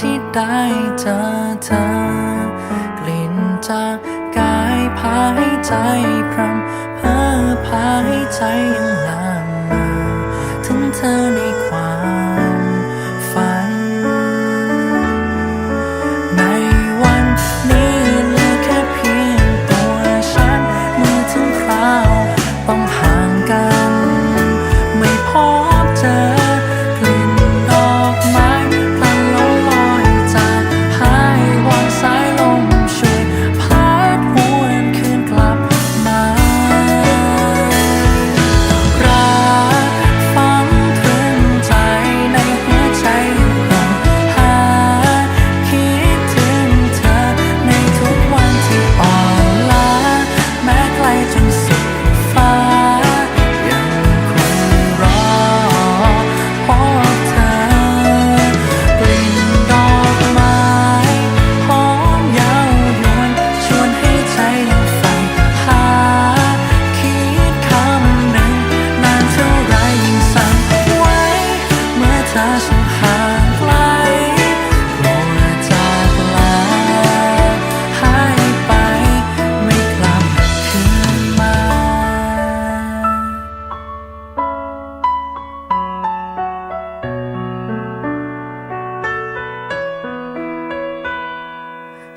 ที่ได้เจอเธอกลิ่นจากกายพาให้ใจพรำเพ้อพาให้ใจยังลางมือถึงเธอใน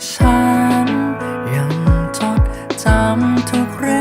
ฉันยังจดจำทุกเรื่อง